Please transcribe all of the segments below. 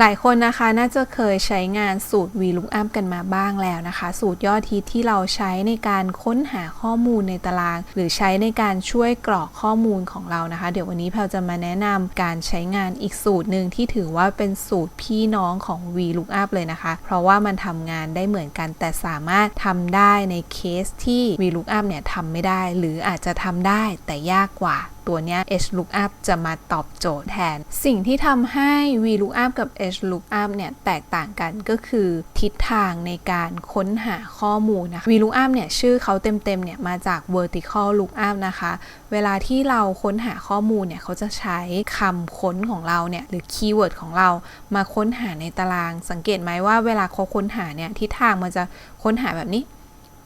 หลายคนนะคะน่าจะเคยใช้งานสูตร VLOOKUP กันมาบ้างแล้วนะคะ สูตรยอดฮิตที่เราใช้ในการค้นหาข้อมูลในตาราง หรือใช้ในการช่วยกรอกข้อมูลของเรานะคะ เดี๋ยววันนี้แพลจะมาแนะนำการใช้งานอีกสูตรหนึ่งที่ถือว่าเป็นสูตรพี่น้องของ VLOOKUP เลยนะคะ เพราะว่ามันทำงานได้เหมือนกัน แต่สามารถทำได้ในเคสที่ VLOOKUP เนี่ยทำไม่ได้ หรืออาจจะทำได้แต่ยากกว่า ตัวเนี้ย HLOOKUP จะมาตอบโจทย์แทน สิ่งที่ทำให้ VLOOKUP กับ HLOOKUP เนี่ยแตกต่างกันก็คือทิศทางในการค้นหาข้อมูลนะคะ VLOOKUP เนี่ยชื่อเขาเต็มๆเนี่ยมาจาก vertical lookup นะคะ เวลาที่เราค้นหาข้อมูลเนี่ยเขาจะใช้คำค้นของเราเนี่ยหรือคีย์เวิร์ดของเรามาค้นหาในตาราง สังเกตไหมว่าเวลาเขาค้นหาเนี่ยทิศทางมันจะค้นหาแบบนี้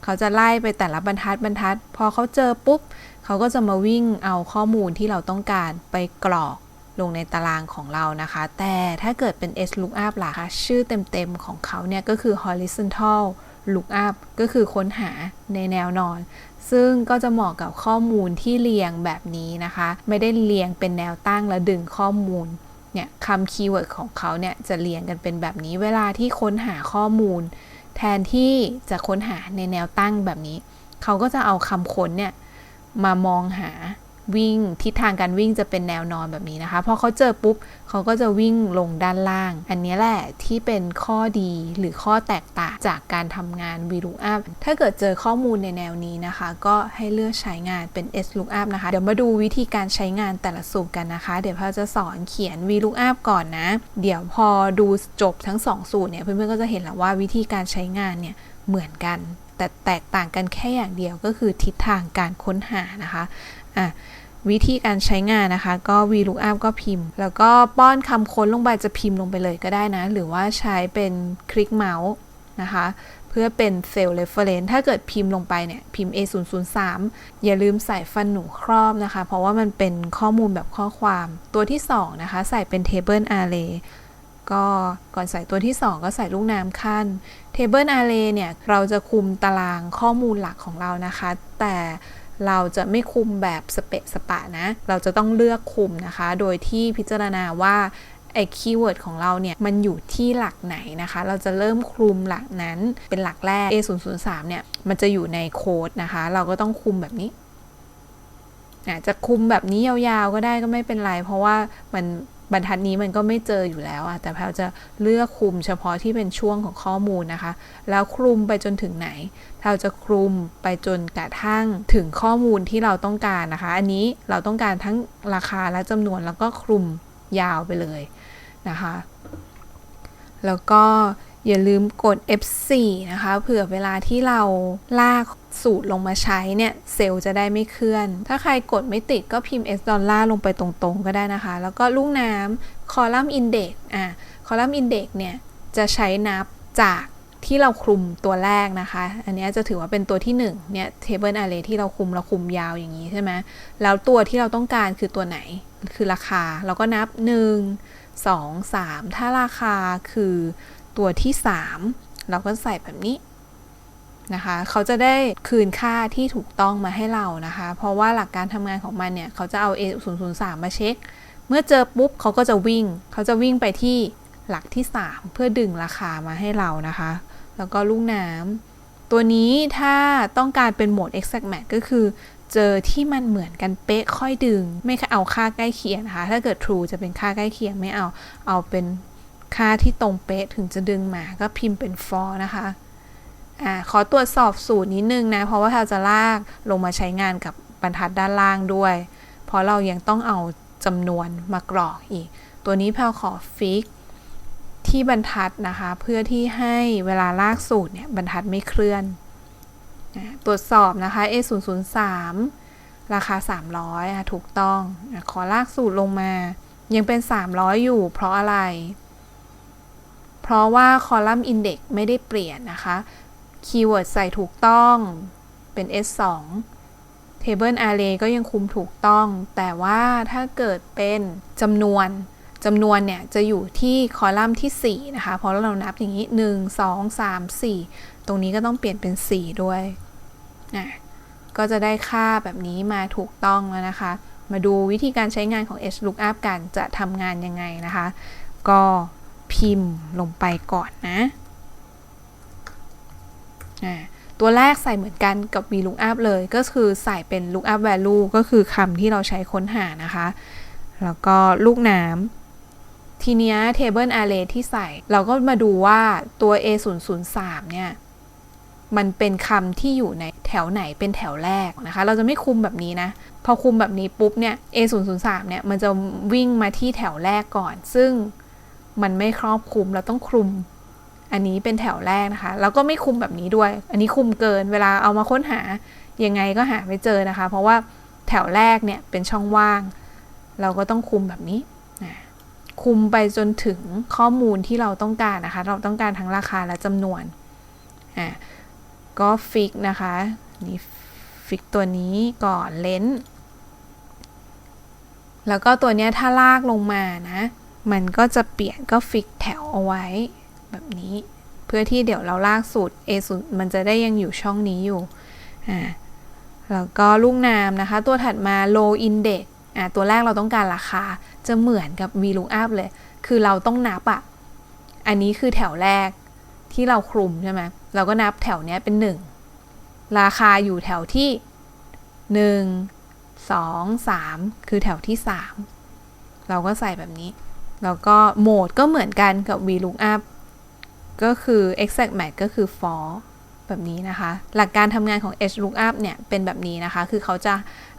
เขาจะไล่ไปแต่ละบรรทัดบรรทัด พอเขาเจอปุ๊บ เขาก็จะมาวิ่งเอาข้อมูลที่เราต้องการไปกรอกลงในตารางของเรานะคะ แต่ถ้าเกิดเป็น HLOOKUP ล่ะคะ ชื่อเต็มๆของเขาเนี่ยก็คือ horizontal lookup ก็คือค้นหาในแนวนอน ซึ่งก็จะเหมาะกับข้อมูลที่เรียงแบบนี้นะคะ ไม่ได้เรียงเป็นแนวตั้งแล้วดึงข้อมูลเนี่ยคำคีย์เวิร์ดของเขาเนี่ยจะเรียงกันเป็นแบบนี้ เวลาที่ค้นหาข้อมูล แทนที่จะค้นหาในแนวตั้งแบบนี้ เขาก็จะเอาคำค้นเนี่ยมามองหา วิ่งทิศทางการวิ่งจะเป็นแนวนอนแบบนี้นะคะพอเขาเจอปุ๊บเขาก็จะวิ่งลงด้านล่าง อันนี้แหละที่เป็นข้อดีหรือข้อแตกต่างจากการทำงาน VLOOKUP ถ้าเกิดเจอข้อมูลในแนวนี้นะคะ ก็ให้เลือกใช้งานเป็น SLOOKUP นะคะ เดี๋ยวมาดูวิธีการใช้งานแต่ละสูตรกันนะคะ เดี๋ยวพ่อจะสอนเขียน VLOOKUP ก่อนนะ เดี๋ยวพอดูจบทั้ง 2 สูตรเนี่ยเพื่อนๆก็จะเห็นแล้วว่าวิธีการใช้งานเนี่ยเหมือนกัน แต่แตกต่างกันแค่อย่างเดียวก็คือทิศทางการค้นหานะคะอะวิธีการใช้งานนะคะก็ VLOOKUP ก็พิมพ์ แล้วก็ป้อนคำค้นลงไปจะพิมพ์ลงไปเลยก็ได้นะ หรือว่าใช้เป็นคลิกเมาส์นะคะ เพื่อเป็นเซลล์ reference ถ้าเกิดพิมพ์ลงไปเนี่ย พิมพ์ A003 อย่าลืมใส่ฟันหนูครอบนะคะ เพราะว่ามันเป็นข้อมูลแบบข้อความ ตัวที่ 2 นะคะ ใส่เป็น table array ก็ก่อนใส่ตัวที่ 2 ก็ใส่ลูกน้ำขั้น Table Array เนี่ย เราจะคุมตารางข้อมูลหลักของเรานะคะ แต่เราจะไม่คุมแบบสเปะสปะนะ เราจะต้องเลือกคุมนะคะ โดยที่พิจารณาว่าไอ้คีย์เวิร์ดของเราเนี่ย มันอยู่ที่หลักไหนนะคะ เราจะเริ่มคลุมหลักนั้นเป็นหลักแรก A003 เนี่ย มันจะอยู่ในโค้ดนะคะ เราก็ต้องคุมแบบนี้อาจจะคุมแบบนี้ยาวๆก็ได้ก็ไม่เป็นไร เพราะว่ามัน บรรทัดนี้มันก็ไม่เจออยู่แล้วอะแต่แพลจะเลือกคลุมเฉพาะที่เป็นช่วงของข้อมูลนะคะ แล้วคลุมไปจนถึงไหนแพลจะคลุมไปจนกระทั่งถึงข้อมูลที่เราต้องการนะคะ อันนี้เราต้องการทั้งราคาและจำนวนแล้วก็คลุมยาวไปเลยนะคะ แล้วก็ อย่าลืมกด F4 นะคะเผื่อเวลาที่เราลากสูตรลงมาใช้เนี่ย เซลล์จะได้ไม่เคลื่อน ถ้าใครกดไม่ติดก็พิมพ์ S ดอลลาร์ลงไปตรงๆ ก็ได้นะคะ แล้วก็ลูกน้ำคอลัมน์อินเด็กอะคอลัมน์อินเด็กเนี่ย จะใช้นับจากที่เราคลุมตัวแรกนะคะ อันนี้จะถือว่าเป็นตัวที่ 1 เนี่ย table array ที่เราคุมเราคุมยาวอย่างนี้ใช่ไหมแล้วตัวที่เราต้องการคือตัวไหนคือราคา เราก็นับ 1 2 3 ถ้าราคาคือ ตัวที่ 3 เราก็ใส่แบบนี้นะคะเขาจะได้คืนค่าที่ถูกต้องมาให้เรานะคะ เพราะว่าหลักการทำงานของมันเนี่ยเขาจะเอา A003 มาเช็ค เมื่อเจอปุ๊บเขาก็จะวิ่ง เขาจะวิ่งไปที่หลักที่ 3 เพื่อดึงราคามาให้เรานะคะ แล้วก็ลูกน้ำตัวนี้ถ้าต้องการเป็นโหมด exact match ก็คือ เจอที่มันเหมือนกันเป๊ะค่อยดึง ไม่เอาค่าใกล้เคียงนะคะ ถ้าเกิด true จะเป็นค่าใกล้เคียงไม่เอา เอาเป็น ค่าที่ตรงเป๊ะถึงจะดึงมาก็พิมพ์เป็น for นะคะอ่าขอตรวจสอบสูตรนิดนึงนะ เพราะว่าเราจะลากลงมาใช้งานกับบรรทัดด้านล่างด้วย เพราะเรายังต้องเอาจำนวนมากรอกอีก ตัวนี้แพลขอฟิกที่บรรทัดนะคะ เพื่อที่ให้เวลาลากสูตรเนี่ยบรรทัดไม่เคลื่อนตรวจสอบนะคะ A003 ราคา 300ถูกต้องขอลากสูตรลงมา ยังเป็น 300 อยู่เพราะอะไร เพราะว่าคอลัมน์อินเด็กไม่ได้เปลี่ยนนะคะคีย์เวิร์ดใส่ถูกต้องเป็น S2 Table Array ก็ยังคุมถูกต้อง แต่ว่าถ้าเกิดเป็นจำนวนจำนวนเนี่ย จะอยู่ที่คอลัมน์ที่ 4 นะคะ เพราะเรานับอย่างนี้ 1 2 3 4 ตรงนี้ก็ต้องเปลี่ยนเป็น 4 ด้วยนะก็จะได้ค่าแบบนี้มาถูกต้องแล้วนะคะ มาดูวิธีการใช้งานของ HLOOKUP กันจะทำงานยังไงนะคะ ก็ พิมพ์ลงไปก่อนนะ ตัวแรกใส่เหมือนกันกับ VLOOKUP เลยก็คือใส่เป็น lookup value ก็คือคำที่เราใช้ค้นหานะคะ แล้วก็ลูกน้ำทีเนี้ย table array ที่ใส่เราก็มาดูว่าตัว a 0 0 3เนี่ยมันเป็นคำที่อยู่ในแถวไหนเป็นแถวแรกนะคะ เราจะไม่คุมแบบนี้นะ พอคุมแบบนี้ปุ๊บเนี่ย a 0 0 3 เนี่ย มันจะวิ่งมาที่แถวแรกก่อน ซึ่ง มันไม่ครอบคลุมเราต้องคลุม อันนี้เป็นแถวแรกนะคะ แล้วก็ไม่คุมแบบนี้ด้วย อันนี้คุมเกิน เวลาเอามาค้นหายังไงก็หาไม่เจอนะคะ เพราะว่าแถวแรกเนี่ยเป็นช่องว่าง เราก็ต้องคุมแบบนี้นะคุมไปจนถึงข้อมูลที่เราต้องการนะคะ เราต้องการทั้งราคาและจำนวนอะก็ฟิกนะคะนี่ฟิกตัวนี้ก่อนเลนส์แล้วก็ตัวเนี้ยถ้าลากลงมานะ มันก็จะเปลี่ยนก็ฟิกแถวเอาไว้ แบบนี้ เพื่อที่เดี๋ยวเราลากสูตร A สูตรมันจะได้ยังอยู่ช่องนี้อยู่อ่าแล้วก็ลูกนามนะคะ ตัวถัดมา low index อะตัวแรกเราต้องการราคาจะเหมือนกับ VLOOKUP เลย คือเราต้องนับอะอันนี้คือแถวแรกที่เราคลุมใช่ไหมเราก็นับแถวเนี้ยเป็น 1 ราคาอยู่แถวที่ 1 2 3 คือแถวที่ 3 เราก็ใส่แบบนี้ แล้วก็โหมดก็เหมือนกันกับ VLOOKUP ก็คือ exact match ก็คือ for แบบนี้นะคะ หลักการทำงานของ HLOOKUP เนี่ย เป็นแบบนี้นะคะ คือเขาจะ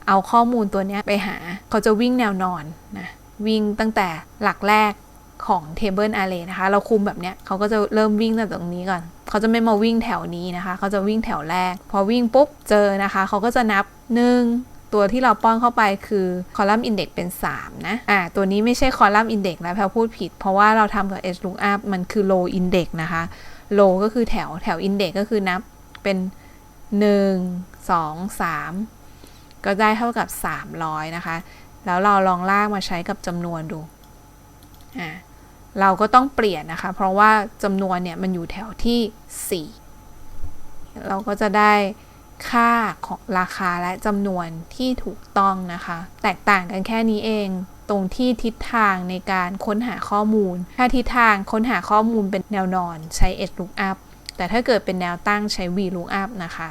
เอาข้อมูลตัวเนี้ยไปหา เขาจะวิ่งแนวนอนนะ วิ่งตั้งแต่หลักแรกของ Table Array นะคะ เราคุมแบบเนี้ย เขาก็จะเริ่มวิ่งตั้งแต่ตรงนี้ก่อน เขาจะไม่มาวิ่งแถวนี้นะคะ เขาจะวิ่งแถวแรก พอวิ่งปุ๊บ เจอนะคะ เขาก็จะนับ 1 ตัวที่เราป้อนเข้าไปคือคอลัมน์อินเด็กเป็น 3 นะ อ่า ตัวนี้ไม่ใช่คอลัมน์อินเด็กนะแพลพูดผิด เพราะว่าเราทำกับ HLOOKUP มันคือ low index นะคะ low ก็คือแถวแถว index ก็คือนับเป็น 1 2 3 ก็ได้เท่ากับ 300 นะคะ แล้วเราลองลากมาใช้กับจำนวนดู อ่า เราก็ต้องเปลี่ยนนะคะ เพราะว่าจำนวนเนี่ยมันอยู่แถวที่ 4 เราก็จะได้ ค่าของราคาและจำนวนที่ถูกต้องนะคะ แตกต่างกันแค่นี้เอง ตรงที่ทิศทางในการค้นหาข้อมูล ถ้าทิศทางค้นหาข้อมูลเป็นแนวนอนใช้ edge lookup แต่ถ้าเกิดเป็นแนวตั้งใช้ v lookup นะคะ